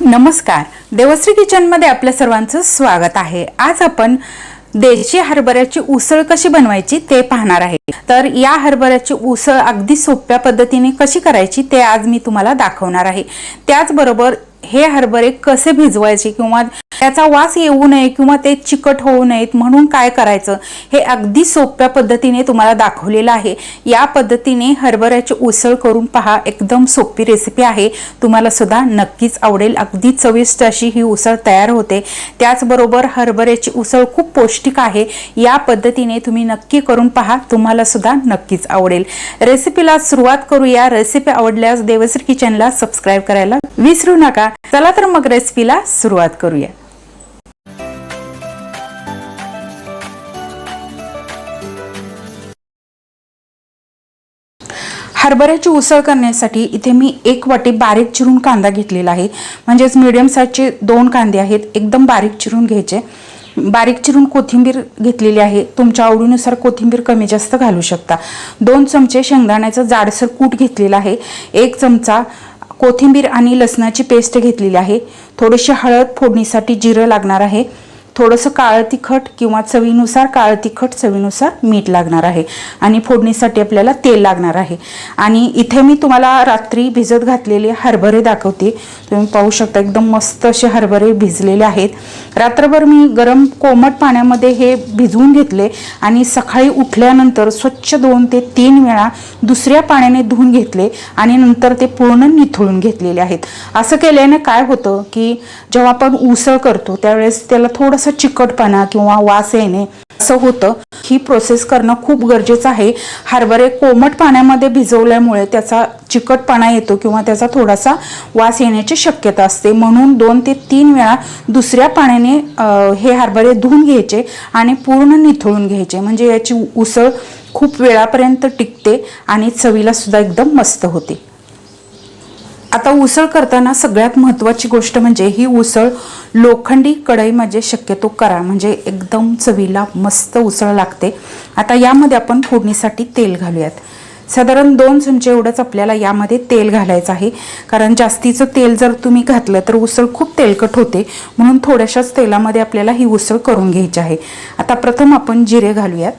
नमस्कार. देवश्री किचनमध्ये आपल्या सर्वांचं स्वागत आहे. आज आपण देशी हरभऱ्याची उसळ कशी बनवायची ते पाहणार आहे. तर या हरभऱ्याची उसळ अगदी सोप्या पद्धतीने कशी करायची ते आज मी तुम्हाला दाखवणार आहे. त्याचबरोबर हे हरभरे कसे भिजवायचे किंवा त्याचा वास येऊ नये किंवा ते चिकट होऊ नयेत म्हणून काय करायचं? हे अगदी सोप्या पद्धतीने तुम्हाला दाखवलेलं आहे. या पद्धतीने हरभऱ्याची उसळ करून पहा. एकदम सोपी रेसिपी आहे. तुम्हाला सुद्धा नक्कीच आवडेल. अगदी चविष्ट अशी ही उसळ तयार होते. त्याचबरोबर हरभऱ्याची उसळ खूप पौष्टिक आहे. या पद्धतीने तुम्ही नक्की करून पहा. तुम्हाला सुद्धा नक्कीच आवडेल. रेसिपीला सुरुवात करूया. रेसिपी आवडल्यास देवश्री किचनला सबस्क्राईब करायला विसरू नका. चला तर मग रेसिपीला सुरुवात करूया. हरभऱ्याची उसळ करण्यासाठी इथे मी एक वाटी बारीक चिरून कांदा घेतलेला आहे. म्हणजेच मिडियम साईजचे दोन कांदे आहेत. एकदम बारीक चिरून घ्यायचे. बारीक चिरून कोथिंबीर घेतलेली आहे. तुमच्या आवडीनुसार कोथिंबीर कमी जास्त घालू शकता. दोन चमचे शेंगदाण्याचं जाडसर कूट घेतलेला आहे. एक चमचा कोथिंबीर आणि लसणाची पेस्ट घेतलेली आहे. थोडीशी हळद फोडणीसाठी जिरं लागणार आहे. थोडंसं काळं तिखट किंवा चवीनुसार काळं तिखट चवीनुसार मीठ लागणार आहे. आणि फोडणीसाठी आपल्याला तेल लागणार आहे. आणि इथे मी तुम्हाला रात्री भिजत घातलेले हरभरे दाखवते. तुम्ही पाहू शकता एकदम मस्त असे हरभरे भिजलेले आहेत. रात्रभर मी गरम कोमट पाण्यामध्ये हे भिजवून घेतले आणि सकाळी उठल्यानंतर स्वच्छ दोन ते तीन वेळा दुसऱ्या पाण्याने धुवून घेतले आणि नंतर ते पूर्ण निथळून घेतलेले आहेत. असं केल्याने काय होतं की जेव्हा आपण उसळ करतो त्यावेळेस त्याला असा चिकटपणा किंवा वास येणे असं होतं. ही प्रोसेस करणं खूप गरजेचं आहे. हरभरे कोमट पाण्यामध्ये भिजवल्यामुळे त्याचा चिकटपणा येतो किंवा त्याचा थोडासा वास येण्याची शक्यता असते. म्हणून दोन ते तीन वेळा दुसऱ्या पाण्याने हे हरभरे धुवून घ्यायचे आणि पूर्ण निथळून घ्यायचे. म्हणजे याची उसळ खूप वेळापर्यंत टिकते आणि चवीला सुद्धा एकदम मस्त होते. आता उसळ करताना सगळ्यात महत्त्वाची गोष्ट म्हणजे ही उसळ लोखंडी कढईमध्ये शक्यतो करा. म्हणजे एकदम चवीला मस्त उसळ लागते. आता यामध्ये आपण फोडणीसाठी तेल घालूयात. साधारण दोन चमचे एवढंच आपल्याला यामध्ये तेल घालायचं आहे. कारण जास्तीचं तेल जर तुम्ही घातलं तर उसळ खूप तेलकट होते. म्हणून थोड्याशाच तेलामध्ये आपल्याला ही उसळ करून घ्यायची आहे. आता प्रथम आपण जिरे घालूयात.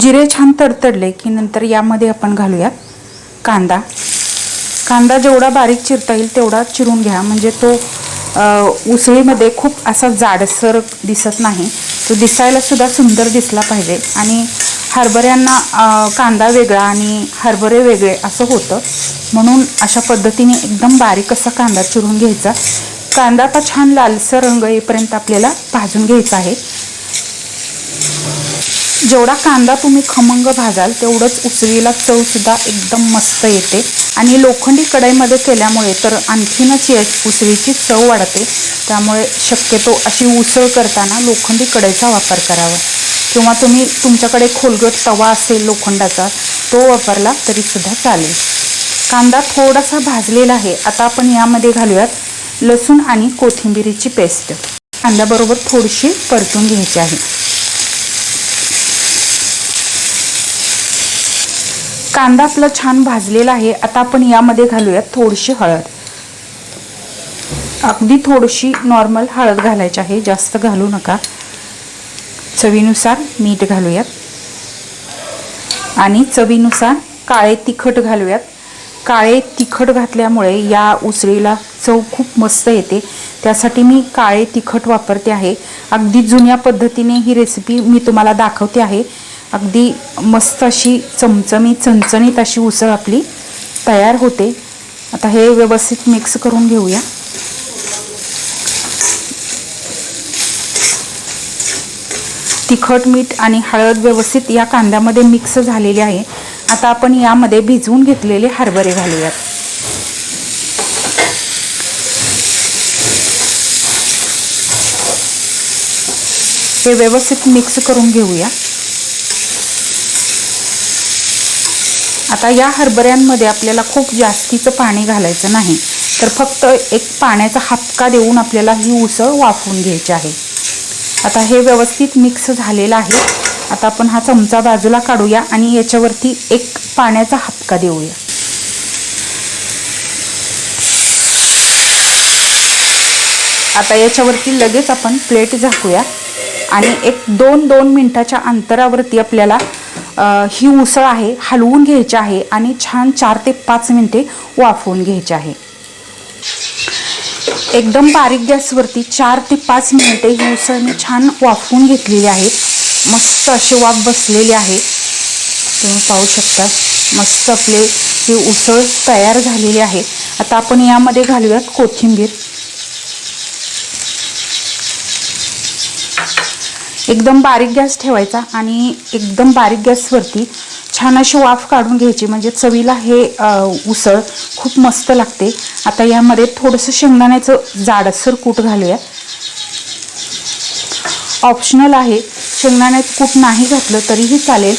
जिरे छान तडतडले की नंतर यामध्ये आपण घालूयात. कांदा. कांदा जेवढा बारीक चिरता येईल तेवढा चिरून घ्या. म्हणजे तो उसळीमध्ये खूप असा जाडसर दिसत नाही. तो दिसायला सुद्धा सुंदर दिसला पाहिजे. आणि हरभऱ्यांना कांदा वेगळा आणि हरभरे वेगळे असं होतं. म्हणून अशा पद्धतीने एकदम बारीक असा कांदा चिरून घ्यायचा. कांदा पण छान लालसर रंग येईपर्यंत आपल्याला भाजून घ्यायचा आहे. जेवढा कांदा तुम्ही खमंग भाजाल तेवढंच उसळीला चवसुद्धा एकदम मस्त येते. आणि लोखंडी कढईमध्ये केल्यामुळे तर आणखीनच या उसळीची चव वाढते. त्यामुळे शक्यतो अशी उसळ करताना लोखंडी कढईचा वापर करावा. किंवा तुम्ही तुमच्याकडे खोलगट तवा असेल लोखंडाचा तो वापरला तरीसुद्धा चालेल. कांदा थोडासा भाजलेला आहे आता आपण यामध्ये घालूयात लसूण आणि कोथिंबिरीची पेस्ट. कांद्याबरोबर थोडीशी परतून घ्यायची आहे. कांदा आपला छान भाजलेला आहे. आता आपण यामध्ये घालूयात थोडीशी हळद. अगदी थोडीशी नॉर्मल हळद घालायची आहे. जास्त घालू नका. चवीनुसार मीठ घालूयात. आणि चवीनुसार काळे तिखट घालूयात. काळे तिखट घातल्यामुळे या उसळीला चव खूप मस्त येते. त्यासाठी मी काळे तिखट वापरते आहे. अगदी जुन्या पद्धतीने ही रेसिपी मी तुम्हाला दाखवते आहे. अगदी मस्त अशी चमचमीत चणचणीत अशी उसळ आपली तयार होते. आता हे व्यवस्थित मिक्स करून घेऊया. तिखट मीठ आणि हळद व्यवस्थित या कांद्यामध्ये मिक्स झालेले आहे. आता आपण यामध्ये भिजवून घेतलेले हरभरे घालूयात. हे व्यवस्थित मिक्स करून घेऊया. आता या हरभऱ्यांमध्ये आपल्याला खूप जास्तीचं पाणी घालायचं नाही. तर फक्त एक पाण्याचा हापका देऊन आपल्याला ही उसळ वाफवून घ्यायची आहे. आता हे व्यवस्थित मिक्स झालेलं आहे. आता आपण हा चमचा बाजूला काढूया आणि याच्यावरती एक पाण्याचा हापका देऊया. आता याच्यावरती लगेच आपण प्लेट झाकूया आणि एक दोन दोन मिनटाच्या अंतरावरती आपल्याला ही उसळ आहे हलवून घ्यायची आहे आणि छान चार ते पाच मिनटे वाफवून घ्यायची आहे. एकदम बारीक गॅसवरती चार ते पाच मिनिटे ही उसळ मी छान वाफवून घेतलेली आहे. मस्त अशी वाफ बसलेली आहे. तुम्ही पाहू शकता मस्त आपले ही उसळ तयार झालेली आहे. आता आपण यामध्ये घालूयात कोथिंबीर. एकदम बारीक गॅस ठेवायचा आणि एकदम बारीक गॅसवरती छान अशी वाफ काढून घ्यायची. म्हणजे चवीला हे उसळ खूप मस्त लागते. आता यामध्ये थोडंसं शेंगदाण्याचं जाडसर कूट घालूया. ऑप्शनल आहे. शेंगदाण्याचं कूट नाही घातलं तरीही चालेल.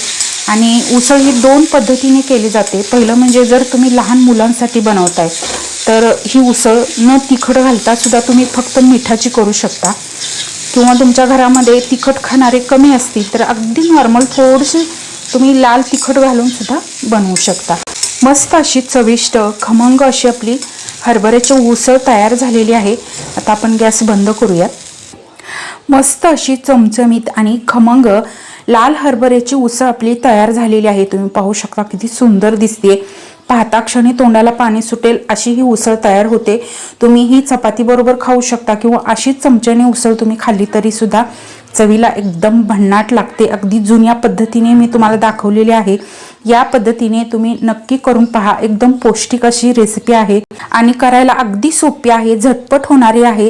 आणि उसळ ही दोन पद्धतीने केली जाते. पहिलं म्हणजे जर तुम्ही लहान मुलांसाठी बनवताय तर ही उसळ न तिखट घालता सुद्धा तुम्ही फक्त मिठाची करू शकता. किंवा तुमच्या घरामध्ये तिखट खाणारे कमी असतील तर अगदी नॉर्मल थोडेसे तुम्ही लाल तिखट घालून सुद्धा बनवू शकता. मस्त अशी चविष्ट खमंग अशी आपली हरभऱ्याची उसळ तयार झालेली आहे. आता आपण गॅस बंद करूयात. मस्त अशी चमचमीत आणि खमंग लाल हरभऱ्याची उसळ आपली तयार झालेली आहे. तुम्ही पाहू शकता किती सुंदर दिसते पाहता क्षणी तोंडाला पाणी सुटेल अशी ही उसळ तयार होते. तुम्ही ही चपाती बरोबर खाऊ शकता किंवा अशीच चमच्याने उसळ तुम्ही खाल्ली तरी सुद्धा चवीला एकदम भन्नाट लागते. अगदी जुन्या पद्धतीने मी तुम्हाला दाखवलेली आहे. या पद्धतीने तुम्ही नक्की करून पहा. एकदम पौष्टिक अशी रेसिपी आहे आणि करायला अगदी सोपी आहे. झटपट होणारी आहे.